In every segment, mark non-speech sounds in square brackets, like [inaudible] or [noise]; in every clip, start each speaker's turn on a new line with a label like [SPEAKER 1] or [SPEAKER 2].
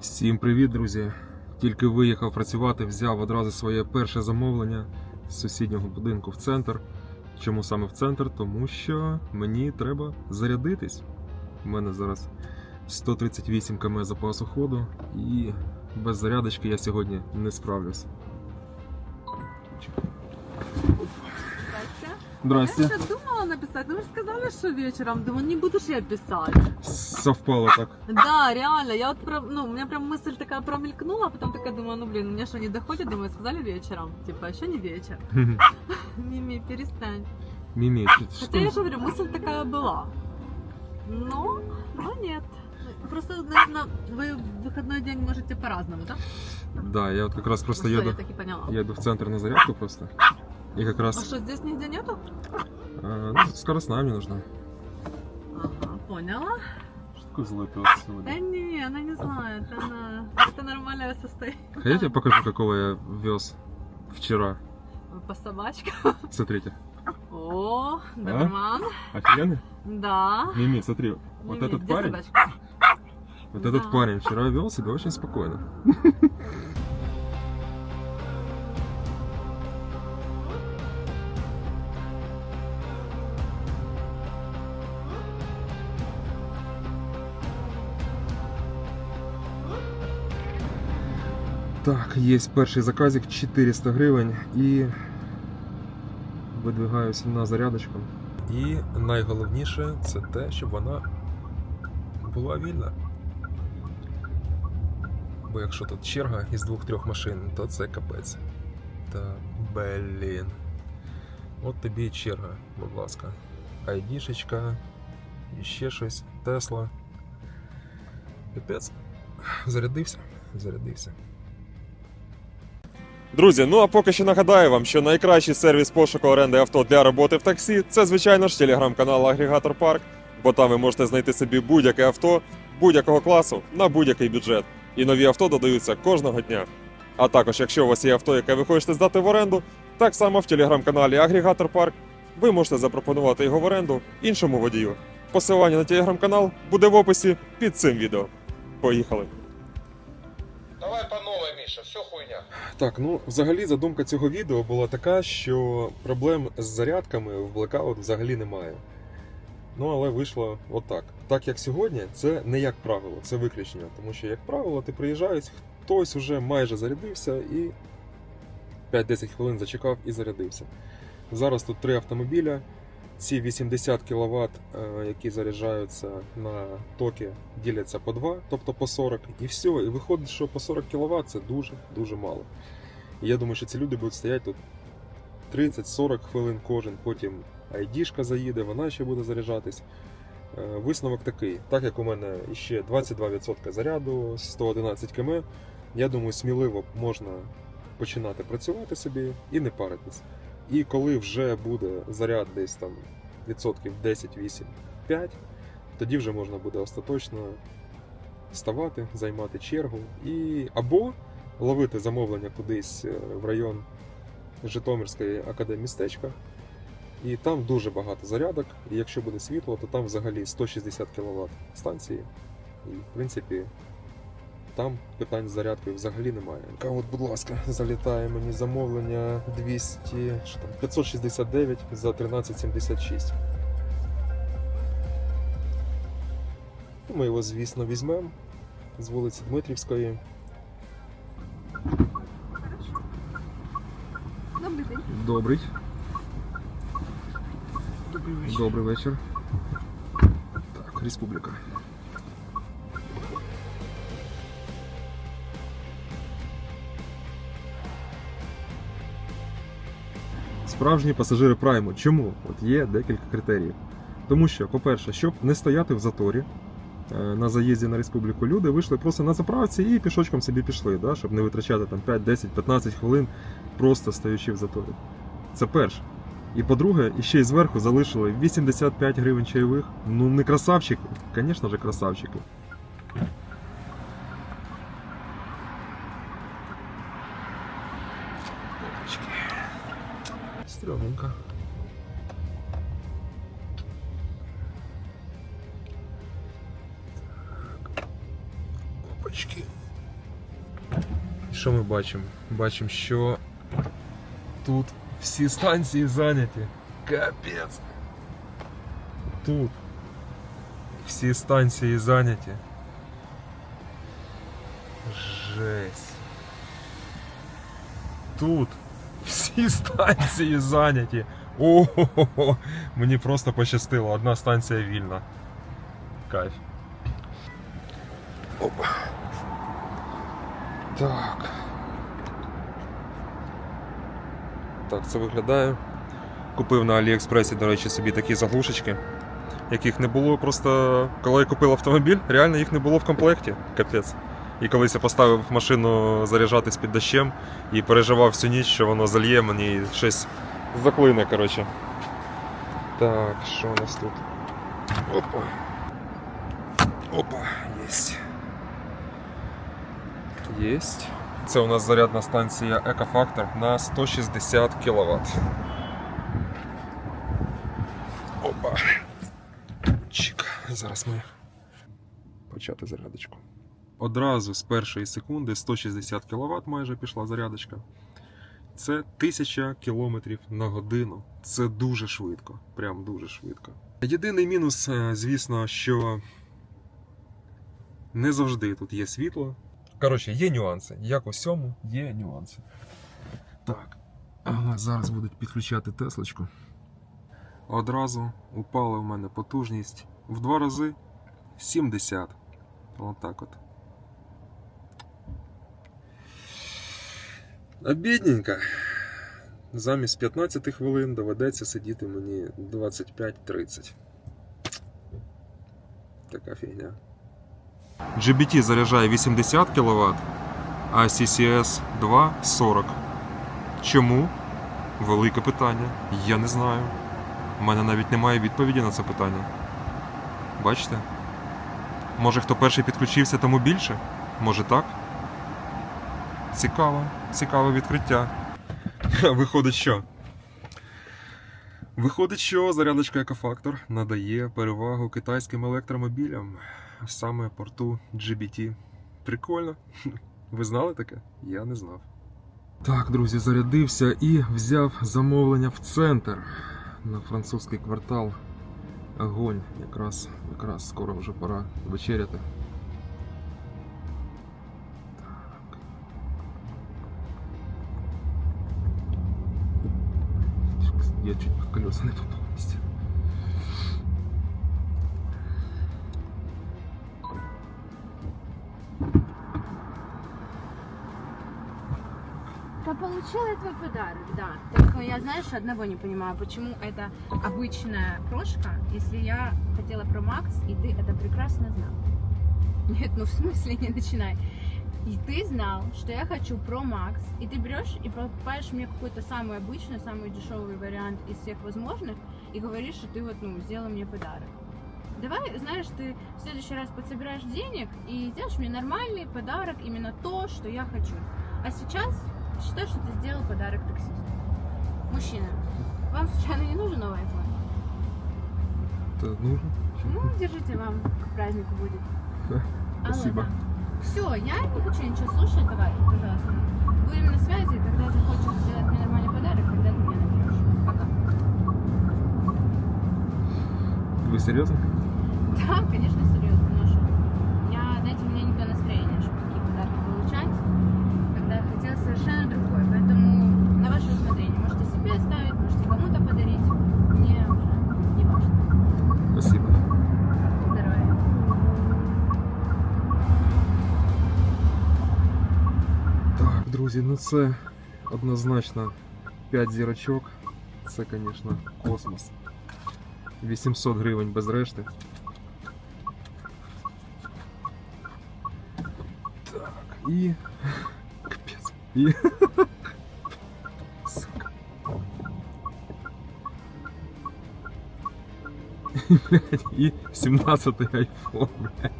[SPEAKER 1] Всім привіт, друзі! Тільки виїхав працювати, взяв одразу своє перше замовлення з сусіднього будинку в центр. Чому саме в центр? Тому що мені треба зарядитись. У мене зараз 138 км запасу ходу, і без зарядочки я сьогодні не справлюсь.
[SPEAKER 2] Здрасте.
[SPEAKER 1] Здрасте.
[SPEAKER 2] Я ще думала написать, ну вы же сказали, что вечером. Думаю, не буду же я писать.
[SPEAKER 1] Совпало так.
[SPEAKER 2] Да, реально, я вот прям, ну, у меня прям мысль такая промелькнула, а потом такая думаю, ну, блин, мне что, не доходит? Думаю, сказали вечером. Типа, еще не вечер. [laughs] Мими, перестань.
[SPEAKER 1] Мімі,
[SPEAKER 2] Хотя я же говорю, мысль такая была. Но, но нет. Просто, наверное, вы в выходной день можете по-разному, да?
[SPEAKER 1] Да, я от якраз просто
[SPEAKER 2] Просто
[SPEAKER 1] еду,
[SPEAKER 2] я
[SPEAKER 1] еду в центр на зарядку просто. И как
[SPEAKER 2] А
[SPEAKER 1] раз
[SPEAKER 2] что, здесь нигде нету?
[SPEAKER 1] э, ну, скоростная мне нужна.
[SPEAKER 2] Ага, поняла.
[SPEAKER 1] Такое злой пес
[SPEAKER 2] Да
[SPEAKER 1] сегодня?
[SPEAKER 2] не, она не знает, она... Это нормальное состояние.
[SPEAKER 1] Хотите, я покажу, какого я вез вчера?
[SPEAKER 2] По собачкам.
[SPEAKER 1] Смотрите.
[SPEAKER 2] О, доберман.
[SPEAKER 1] Офигенный?
[SPEAKER 2] Да.
[SPEAKER 1] Мими, смотри. Вот
[SPEAKER 2] Мими,
[SPEAKER 1] этот
[SPEAKER 2] где
[SPEAKER 1] парень,
[SPEAKER 2] собачка?
[SPEAKER 1] вот
[SPEAKER 2] Да.
[SPEAKER 1] этот парень вчера вел себя очень спокойно. Так, є перший заказик 400 гривень і видвигаюся на зарядочку. І найголовніше це те, щоб вона була вільна. Бо якщо тут черга із двох-трьох машин, то це капець. Та блін. От тобі і черга, будь ласка. Айдішечка, і ще щось, Тесла. Капець. Зарядився, зарядився. Друзі, ну а поки що нагадаю вам, що найкращий сервіс пошуку оренди авто для роботи в таксі це, звичайно ж, телеграм-канал Агрегатор Парк, бо там ви можете знайти собі будь-яке авто будь-якого класу на будь-який бюджет. І нові авто додаються кожного дня. А також, якщо у вас є авто, яке ви хочете здати в оренду, так само в телеграм-каналі Агрегатор Парк ви можете запропонувати його в оренду іншому водію. Посилання на телеграм-канал буде в описі під цим відео. Поїхали!
[SPEAKER 3] Давай по новой, Миша, все.
[SPEAKER 1] Так, ну взагалі задумка цього відео була така, що проблем з зарядками в Blackout взагалі немає. Ну, але вийшло отак. Так як сьогодні, це не як правило, це виключення. Тому що, як правило, ти приїжджаєш, хтось уже майже зарядився і 5-10 хвилин зачекав і зарядився. Зараз тут три автомобіля. Ці 80 кВт, які заряджаються на токи, діляться по 2, тобто по 40, і все. І виходить, що по 40 кВт це дуже-дуже мало. І я думаю, що ці люди будуть стояти тут 30-40 хвилин кожен, потім айдішка заїде, вона ще буде заряджатись. Е, Висновок такий: так як у мене ще 22% заряду, 111 км, я думаю, сміливо можна починати працювати собі і не паритись. І коли вже буде заряд десь там відсотків 10, 8, 5, тоді вже можна буде остаточно ставати, займати чергу і або ловити замовлення кудись е, в район Житомирської академмістечка. І там дуже багато зарядок. І якщо буде світло, то там взагалі 160 кВт станції. І в принципі там питань з зарядкою взагалі немає. От, будь ласка, залітає мені замовлення 200, що там, 569 за 1376. Ми його, звісно, візьмемо з вулиці Дмитрівської.
[SPEAKER 2] Добрый день.
[SPEAKER 1] Добрий. Добрий вечір. Так, республіка. Справжні пасажири прайму. Чому? От є декілька критеріїв. Тому що, по-перше, щоб не стояти в заторі е, на заїзді на республіку, люди вийшли просто на заправці і пішочком собі пішли, да? щоб не витрачати там 5, 10, 15 хвилин, просто стоячи в заторі. Це перше. І по-друге, іще й зверху залишили 85 гривень чайових. Ну не красавчики, звісно ж, красавчики. Стрёмненько. Опачки. що ми бачимо? Бачимо, що тут всі станції зайняті. Капець. Тут всі станції зайняті. Жесть. Тут [laughs] всі станції зайняті. Ого, мені просто пощастило, одна станція вільна. Кайф. Опа. Так. Так, це виглядає. Купив на Аліекспресі, до речі, собі такі заглушечки, яких не було просто. Коли я купив автомобіль, реально їх не було в комплекті. Капець. І колись я поставив машину заряджатись під дощем і переживав всю ніч, що воно зальє мені і щось заклине, коротше. Так, що у нас тут? Опа. Опа, єсть. Єсть. Це у нас зарядна станція Екофактор на 160 кВт. Опа. Чик. Зараз ми почати зарядочку. Одразу з першої секунди 160 кВт майже пішла зарядочка. Це 1000 км на годину. Це дуже швидко. Прям дуже швидко. Єдиний мінус, е, звісно, що не завжди тут є світло. Коротше, є нюанси. Як у всьому, є нюанси. Так. Зараз будуть підключати Теслочку. Одразу упала в мене потужність в два рази 70. Отак от. Обідненько. Замість 15 хвилин доведеться сидіти мені 25-30. Така фігня. GBT заряджає 80 кВт, а CCS 2 40. Чому? Велике питання. Я не знаю. У мене навіть немає відповіді на це питання. Бачите? Може хто перший підключився, тому більше? Може так? Цікаво, цікаве відкриття. [laughs] Виходить, що? Виходить, що зарядочка Екофактор надає перевагу китайським електромобілям, саме порту GBT. Прикольно. [laughs] Ви знали таке? Я не знав. Так, друзі, зарядився і взяв замовлення в центр на французький квартал. Огонь, якраз, якраз скоро вже пора вечеряти. Я чуть колеса не попал вместе.
[SPEAKER 4] Да получила твой подарок, да. Только я, знаешь, одного не понимаю, почему это обычная прошка, если я хотела про Макс, и ты это прекрасно знал. Нет, ну в смысле не начинай. И ты знал, что я хочу про Макс, и ты берешь и покупаешь мне какой-то самый обычный, самый дешевый вариант из всех возможных, и говоришь, что ты вот, ну, сделал мне подарок. Давай, знаешь, ты в следующий раз подсобираешь денег и сделаешь мне нормальный подарок, именно то, что я хочу. А сейчас считай, что ты сделал подарок таксисту. Мужчина, вам случайно не нужен новый iPhone?
[SPEAKER 1] Это нужно?
[SPEAKER 4] Ну, держите, вам к празднику будет. [laughs]
[SPEAKER 1] Да, спасибо.
[SPEAKER 4] Все, я не хочу ничего слушать, давай, пожалуйста. Будем на связи, когда захочешь сделать мне нормальный подарок, тогда ты меня наберешь. Пока.
[SPEAKER 1] Вы серьезно?
[SPEAKER 4] Да, конечно, серьезно,
[SPEAKER 1] друзі, ну це однозначно 5 зірочок. Це, звісно, космос. 800 гривень без решти. Так, і. Капець. І. Сука. І, блядь, І [laughs] 17 айфон, [laughs] [laughs] блядь.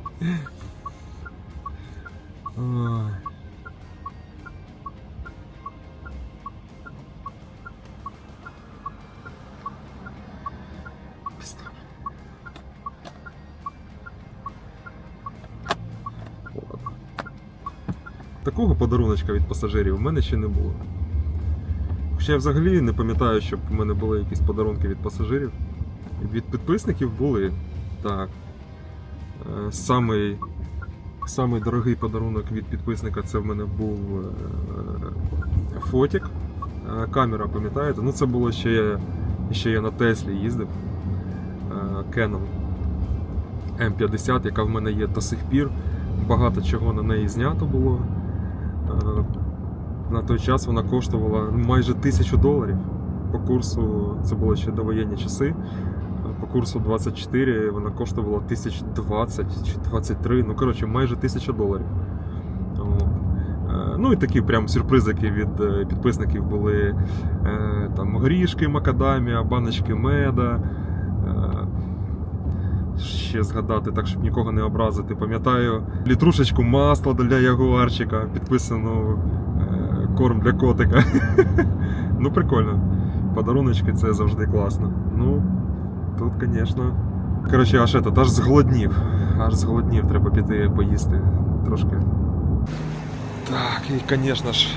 [SPEAKER 1] Такого подаруночка від пасажирів у мене ще не було. Хоча я взагалі не пам'ятаю, щоб у мене були якісь подарунки від пасажирів. Від підписників були. Так. Е, Самий, самий дорогий подарунок від підписника це в мене був е, фотік. Е, Камера, пам'ятаєте? Ну це було ще ще я на Теслі їздив. Canon M50, яка в мене є до сих пір. Багато чого на неї знято було. Е, На той час вона коштувала майже тисячу доларів. По курсу, це було ще довоєнні часи. Е, По курсу 24 вона коштувала 1020 чи 23, ну коротше, майже тисяча доларів. Е, Ну і такі прям сюрпризики від підписників були там горішки, макадамія, баночки меда. Ще згадати, так щоб нікого не образити. Пам'ятаю літрушечку масла для ягуарчика, підписану е, корм для котика. [laughs] ну, прикольно. Подаруночки це завжди класно. Ну, тут, звісно. Коротше, аж этот, аж зголоднів. Аж зголоднів, треба піти поїсти трошки. Так, і, звісно ж.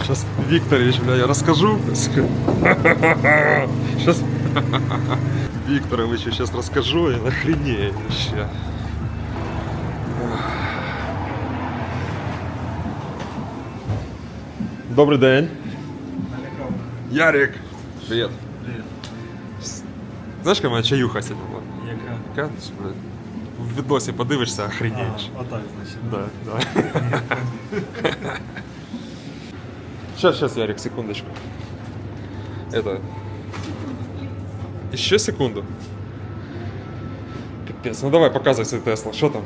[SPEAKER 1] Сейчас, Викторович, бля, я расскажу. Сейчас [laughs] [laughs] Викторовичу сейчас расскажу и нахренею вообще. Добрий день. Ярик. Привет.
[SPEAKER 5] Привіт.
[SPEAKER 1] Знаєш, яка моя чаюха сьогодні була?
[SPEAKER 5] Яка?
[SPEAKER 1] Яка? Що, блядь, В відосі подивишся, охренеєш.
[SPEAKER 5] А, отак, значить.
[SPEAKER 1] Да, да. Сейчас, [laughs] сейчас, Ярик, секундочку. Это... Еще секунду. Капец, ну давай показывай свой Тесла, что там?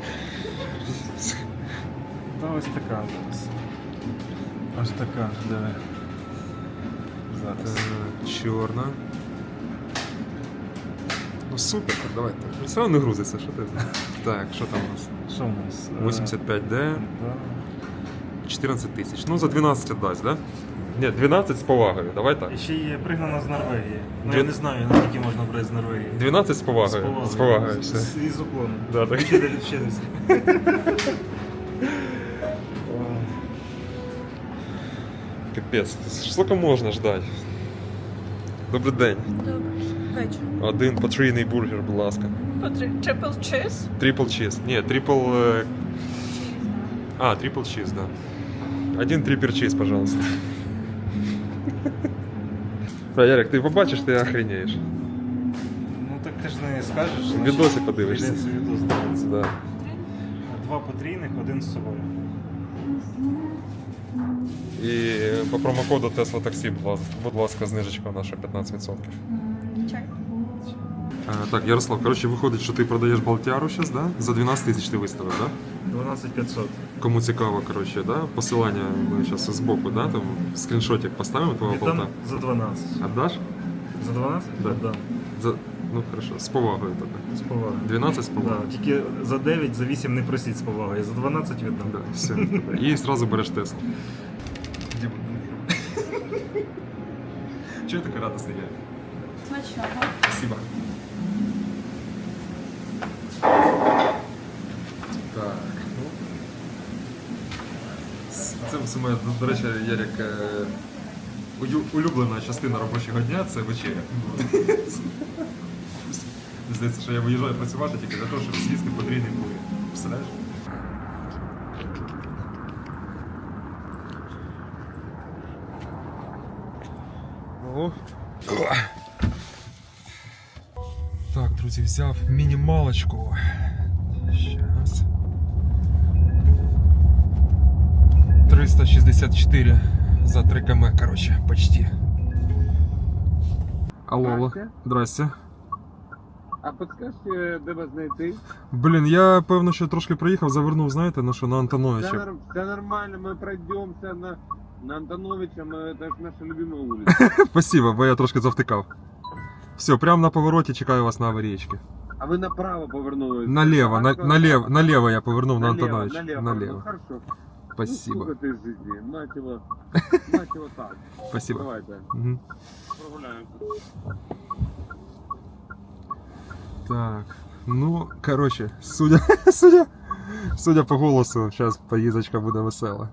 [SPEAKER 5] Та ось така. Ось така, диви. Зараз.
[SPEAKER 1] Черна. Ну супер, так, давай так. Все одно не грузиться, що ти. Так, що там у нас?
[SPEAKER 5] Що у нас? Е,
[SPEAKER 1] 85D,
[SPEAKER 5] да.
[SPEAKER 1] 14 тисяч. Ну за 12 віддасть, да? Ні, 12 з повагою, давай так.
[SPEAKER 5] І ще є пригнана з Норвегії. Ну
[SPEAKER 1] Дві-
[SPEAKER 5] я не знаю, наскільки можна брати з Норвегії.
[SPEAKER 1] 12 з повагою. З повагою.
[SPEAKER 5] З,
[SPEAKER 1] все.
[SPEAKER 5] з, уклоном.
[SPEAKER 1] Да, так.
[SPEAKER 5] Ще далі. [laughs]
[SPEAKER 1] Капець, скільки можна ждати? Добрий день.
[SPEAKER 6] Вечір.
[SPEAKER 1] Один потрійний бургер, будь ласка.
[SPEAKER 6] Triple cheese?
[SPEAKER 1] Трипл чиз. Ні, трипл... е, А, трипл чиз, да. Один трипер чиз, пожалуйста. Бля, Ярик, ти побачиш, ти охренеєш.
[SPEAKER 5] Ну так ти ж не скажеш. Значить,
[SPEAKER 1] відосі подивишся.
[SPEAKER 5] прийдеться відос дивитися.
[SPEAKER 1] Да.
[SPEAKER 5] Два потрійних, один з собою.
[SPEAKER 1] І по промокоду Tesla Taxi, будь ласка, будь ласка, знижечка наша 15%.
[SPEAKER 6] Чай.
[SPEAKER 1] А, так, Ярослав, коротше, виходить, що ти продаєш Балтяру зараз, да? За 12 тисяч ти виставив, да?
[SPEAKER 5] 12500.
[SPEAKER 1] Кому цікаво, коротше, да? посилання ми зараз збоку, да? там скріншотик поставимо твого болта.
[SPEAKER 5] за 12.
[SPEAKER 1] Отдаш?
[SPEAKER 5] За 12?
[SPEAKER 1] Да.
[SPEAKER 5] Віддам.
[SPEAKER 1] За... Ну хорошо, з повагою тобі.
[SPEAKER 5] З повагою.
[SPEAKER 1] 12 з повагою.
[SPEAKER 5] Да, тільки за 9, за 8 не просіть з повагою, за 12 віддам.
[SPEAKER 1] Да, все. І одразу береш тест. Чого ти така радостна я?
[SPEAKER 6] Смачного.
[SPEAKER 1] Спасибо. Так. ну. С- Це все моя, до речі, Ярик, е, улюблена частина робочого дня це вечеря. [laughs] Здається, що я виїжджаю працювати тільки для того, щоб з'їсти потрійний бургер. Представляєш? О. Так, друзі, взяв мінімалочку. 364 за 3 км, короче, почти. Алло, алло.
[SPEAKER 7] Здрасте. А підскажете, де вас знайти?
[SPEAKER 1] Блін, я певно, що трошки проїхав, завернув, знаєте, на що на Антоновича.
[SPEAKER 7] все нормально, ми пройдемося на, на Антоновича, ми, це наша любима вулиця.
[SPEAKER 1] Спасибо, бо я трошки завтикав. Все, прямо на повороті чекаю вас на аварійки.
[SPEAKER 7] А ви направо повернули.
[SPEAKER 1] Налево, на,
[SPEAKER 7] Так,
[SPEAKER 1] налево, налево я повернув на.
[SPEAKER 7] Налево, Налево. Ну, хорошо.
[SPEAKER 1] Спасибо.
[SPEAKER 7] Ну, сколько ты жизни, мать его, [laughs] мать его так.
[SPEAKER 1] Спасибо.
[SPEAKER 7] Давайте,
[SPEAKER 1] Мгм.
[SPEAKER 7] прогуляемся.
[SPEAKER 1] Так, ну, короче, судя, [laughs] судя, Судя по голосу, зараз поїздочка буде весела.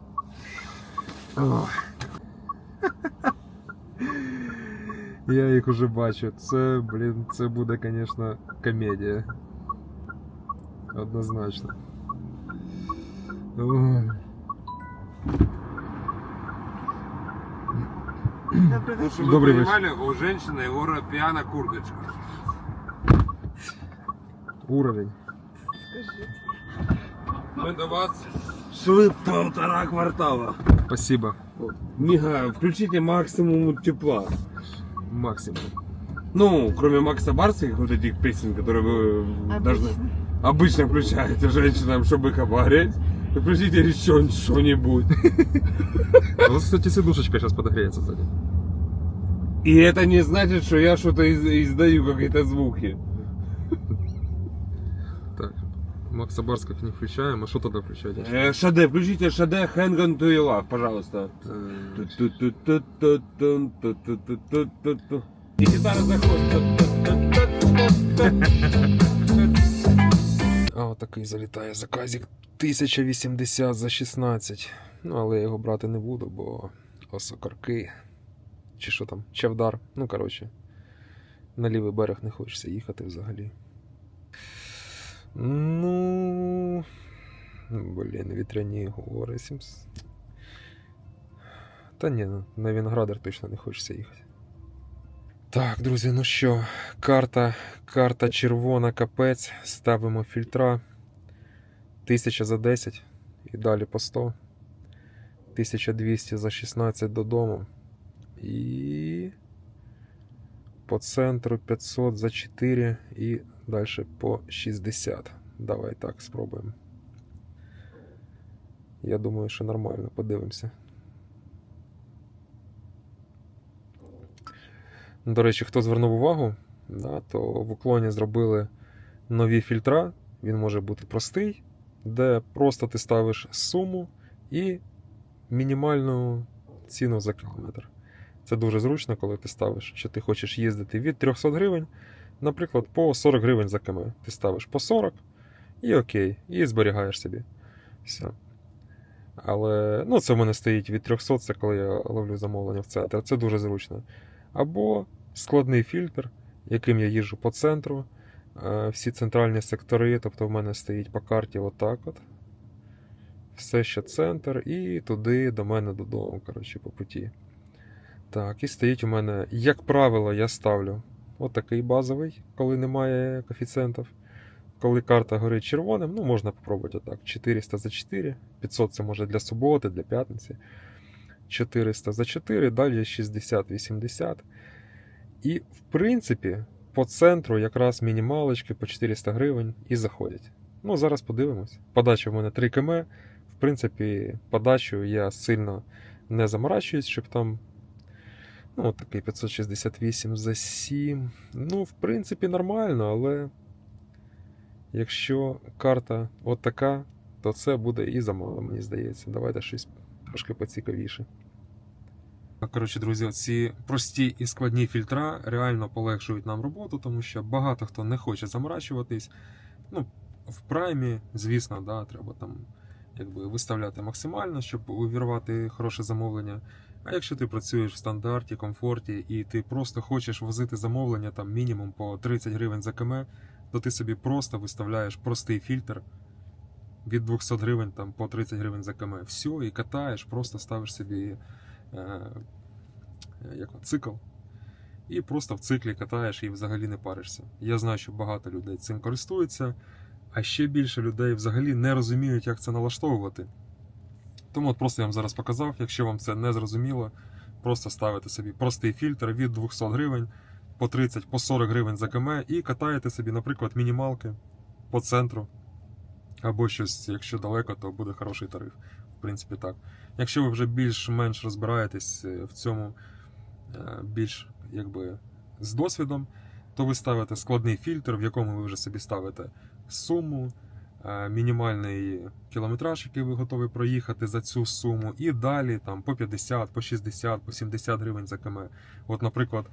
[SPEAKER 1] Ох. [laughs] Я їх уже бачу. Це, блін, це буде, звісно, комедія. Однозначно.
[SPEAKER 7] Ну, чтобы
[SPEAKER 1] Добрый
[SPEAKER 7] вы понимали, у женщины Егора пьяна курточка.
[SPEAKER 1] Уровень.
[SPEAKER 7] Мы до вас шли полтора квартала.
[SPEAKER 1] Спасибо.
[SPEAKER 7] Мига, включите максимум тепла.
[SPEAKER 1] Максимум.
[SPEAKER 7] Ну, кроме Макса Барских вот этих песен, которые вы должны обычно включаете женщинам, чтобы их обогреть. Включите еще что-нибудь. [laughs]
[SPEAKER 1] Вот, кстати, сидушечка сейчас подогреется сзади.
[SPEAKER 7] И это не значит, что я что-то из- издаю какие-то звуки.
[SPEAKER 1] Так. Макса Барских не включаем, а что тогда включать?
[SPEAKER 7] Э, Шаде, включите Шаде Hang on to your love, пожалуйста.
[SPEAKER 1] Э,
[SPEAKER 7] Ту-ту-ту-ту-ту-ту-ту-ту-ту. И гитара заходит.
[SPEAKER 1] А, отакий залітає заказик 1080 за 16. Ну, але я його брати не буду, бо осокорки. чи що там, чавдар. Ну, коротше, на лівий берег не хочеться їхати взагалі. Ну. Блін, вітряні гори. Та ні, на Вінградер точно не хочеться їхати. Так, друзі, ну що, карта, карта червона, капець. Ставимо фільтра. 1000 за 10 і далі по 100. 1200 за 16 додому. І по центру 500 за 4 і далі по 60. Давай так спробуємо. Я думаю, що нормально, подивимося. До речі, хто звернув увагу, да, то в уклоні зробили нові фільтра. Він може бути простий, де просто ти ставиш суму і мінімальну ціну за кілометр. Це дуже зручно, коли ти ставиш, що ти хочеш їздити від 300 гривень, наприклад, по 40 гривень за км. Ти ставиш по 40 і окей, і зберігаєш собі. Все. Але ну, це в мене стоїть від 300, це коли я ловлю замовлення в центр. Це дуже зручно. Або складний фільтр, яким я їжджу по центру. Е, Всі центральні сектори, тобто в мене стоїть по карті отак от. Все ще центр, і туди до мене додому, коротше, по путі. Так, і стоїть у мене, як правило, я ставлю отакий базовий, коли немає коефіцієнтів. Коли карта горить червоним, ну можна попробувати отак. 400 за 4, 500 це може для суботи, для п'ятниці. 400 за 4, далі 60-80. І, в принципі, по центру якраз мінімалочки по 400 гривень і заходять. Ну, зараз подивимось. Подача в мене 3 км. В принципі, подачу я сильно не заморачуюсь, щоб там. Ну, такий 568 за 7. Ну, в принципі, нормально, але якщо карта от то це буде і замало, мені здається. Давайте щось трошки поцікавіше. Коротше, друзі, ці прості і складні фільтра реально полегшують нам роботу, тому що багато хто не хоче заморачуватись. Ну, в праймі, звісно, да, треба там якби виставляти максимально, щоб увірвати хороше замовлення. А якщо ти працюєш в стандарті, комфорті і ти просто хочеш возити замовлення там мінімум по 30 гривень за км, то ти собі просто виставляєш простий фільтр від 200 гривень там, по 30 гривень за км. Все, і катаєш, просто ставиш собі е, як, цикл. І просто в циклі катаєш і взагалі не паришся. Я знаю, що багато людей цим користуються, а ще більше людей взагалі не розуміють, як це налаштовувати. Тому от просто я вам зараз показав, якщо вам це не зрозуміло, просто ставите собі простий фільтр від 200 гривень по 30 по 40 гривень за км і катаєте собі, наприклад, мінімалки по центру. Або щось, якщо далеко, то буде хороший тариф. В принципі, так. Якщо ви вже більш-менш розбираєтесь е, в цьому е, більш якби з досвідом, то ви ставите складний фільтр, в якому ви вже собі ставите суму, мінімальний кілометраж, який ви готові проїхати за цю суму, і далі там по 50, по 60, по 70 гривень за км. От, наприклад,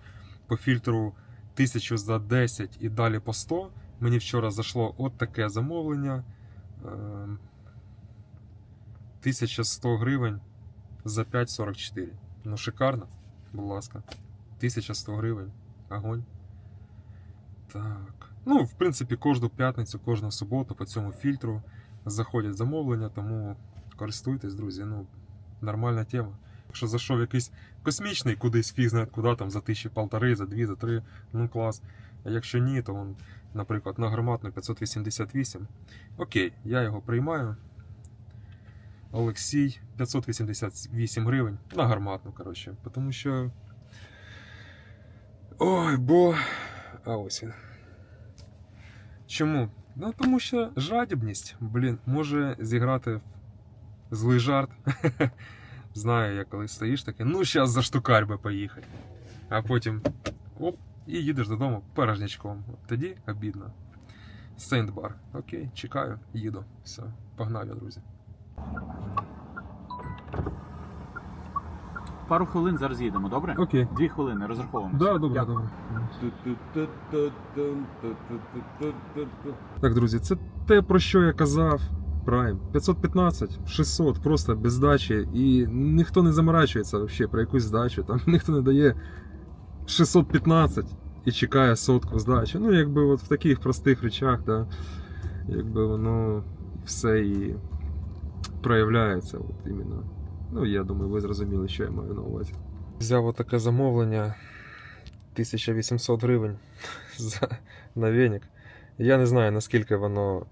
[SPEAKER 1] по фільтру 1000 за 10 і далі по 100. Мені вчора зайшло от таке замовлення. Е, 1100 гривень за 5,44. Ну, шикарно, будь ласка. 1100 гривень. Огонь. Так. Ну, в принципі, кожну п'ятницю, кожну суботу по цьому фільтру заходять замовлення, тому користуйтесь, друзі. Ну, нормальна тема. Якщо зайшов якийсь космічний кудись фіг знає куди, там за тисячі полтори, за дві, за три, ну клас. А якщо ні, то он, наприклад, на гарматну 588. Окей, я його приймаю. Олексій 588 гривень на гарматну, коротше. Тому що. Ой, бо. А ось він. Чому? Ну, тому що жадібність, блін, може зіграти злий жарт. [laughs] Знаю, я коли стоїш таке, ну зараз за штукарь би поїхати. А потім оп, і їдеш додому порожнячком. Тоді обідно. Сейнт-бар. Окей, чекаю, їду. Все, погнали, друзі.
[SPEAKER 8] Пару хвилин зараз їдемо, добре?
[SPEAKER 1] Окей.
[SPEAKER 8] Дві хвилини, розраховуємося.
[SPEAKER 1] Да, добре, добре. Так, друзі, це те, про що я казав. Prime. 515, 600, просто без здачі. І ніхто не заморачується взагалі про якусь здачу. Там ніхто не дає 615 і чекає сотку здачі. Ну, якби от в таких простих речах, да, якби воно все і проявляється. От іменно. Ну, я думаю, ви зрозуміли, що я маю на увазі. Взяв отаке замовлення 1800 гривень [laughs] за, на веник. Я не знаю, наскільки воно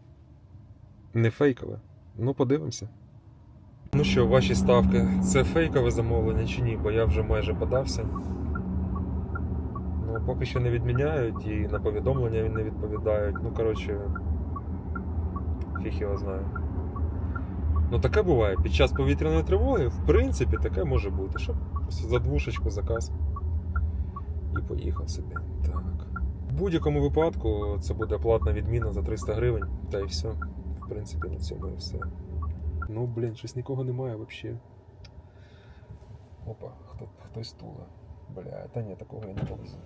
[SPEAKER 1] не фейкове. Ну, подивимося. Ну що, ваші ставки, це фейкове замовлення чи ні? Бо я вже майже подався. Ну, поки що не відміняють і на повідомлення не відповідають. Ну, коротше, фіг його знаю. Ну таке буває. Під час повітряної тривоги, в принципі, таке може бути. Щоб просто за двушечку заказ і поїхав собі. Так. В будь-якому випадку це буде платна відміна за 300 гривень, та й все. В принципі, на цьому і все. Ну, блін, щось нікого немає взагалі. Опа, хто, хтось тула. Бля, та ні, такого я не повезу.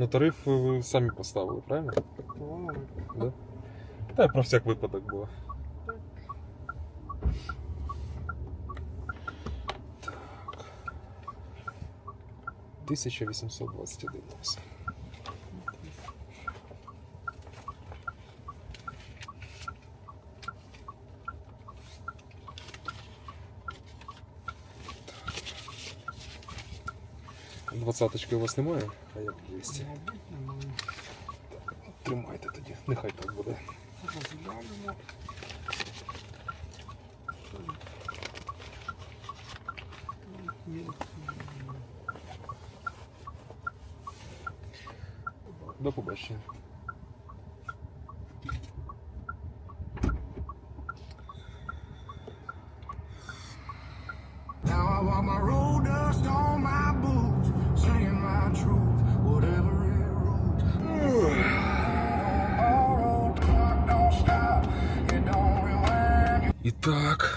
[SPEAKER 1] Ну, тариф ви самі поставили, правильно? Да? Та про всяк випадок було. Так. 1821 у нас. Двадцяточки у вас немає, а як 200. Так, тримайте тоді, нехай так буде. До побачення.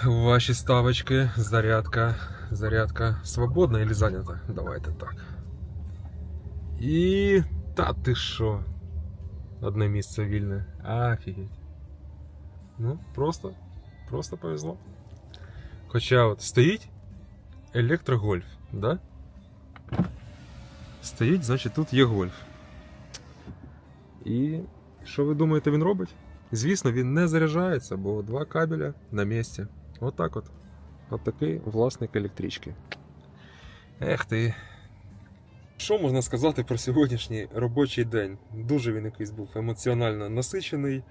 [SPEAKER 1] Ваші ставочки, зарядка. Зарядка свободна или занята? Давайте так. І. Та ти що? Одне місце вільне. Офігеть. Ну, просто, просто повезло. Хоча от стоїть електрогольф, да? Стоїть, значить тут є гольф. І що ви думаєте, він робить? Звісно, він не заряджається, бо два кабеля на місці. Отак от. От такий власник електрички. Ех ти. Що можна сказати про сьогоднішній робочий день? Дуже він якийсь був емоціонально насичений.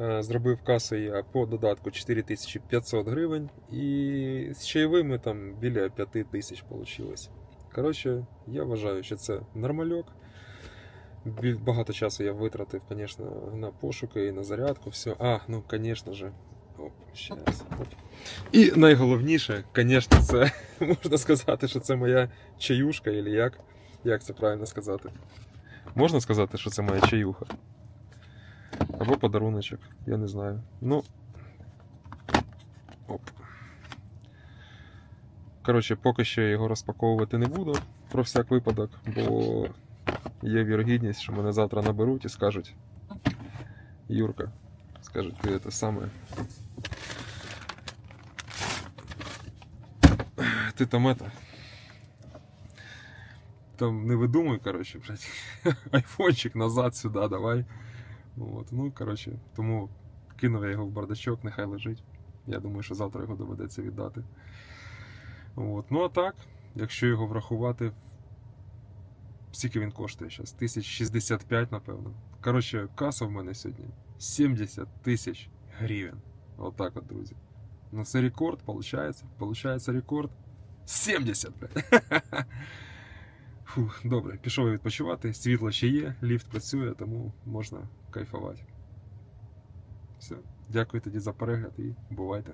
[SPEAKER 1] Е, Зробив касу я по додатку 4500 гривень, і з чайовими там біля 5 тисяч вийшло. Коротше, я вважаю, що це нормальок. Багато часу я витратив, звісно, на пошуки і на зарядку. Все. А, ну, звісно же. Оп, щас. Оп. І найголовніше, звісно, це [laughs] можна сказати, що це моя чаюшка, або як. Як це правильно сказати? Можна сказати, що це моя чаюха? Або подаруночок, я не знаю. Ну. Оп. Коротше, поки що я його розпаковувати не буду про всяк випадок, бо є вірогідність, що мене завтра наберуть і скажуть. Юрка, скажуть, ти це саме. Ти там это. Там не видумуй, коротше, блядь. [laughs] Айфончик назад сюди, давай. От, ну, коротше, тому кинув я його в бардачок, нехай лежить. Я думаю, що завтра його доведеться віддати. От. Ну а так, якщо його врахувати, скільки він коштує зараз? 1065, напевно. Коротше, каса в мене сьогодні 70 тисяч гривень. Отак от, друзі. Ну це рекорд, виходить. Получається рекорд 70, блядь. Фух, добре, пішов відпочивати. Світло ще є, ліфт працює, тому можна кайфувати. Все. Дякую тоді за перегляд і бувайте.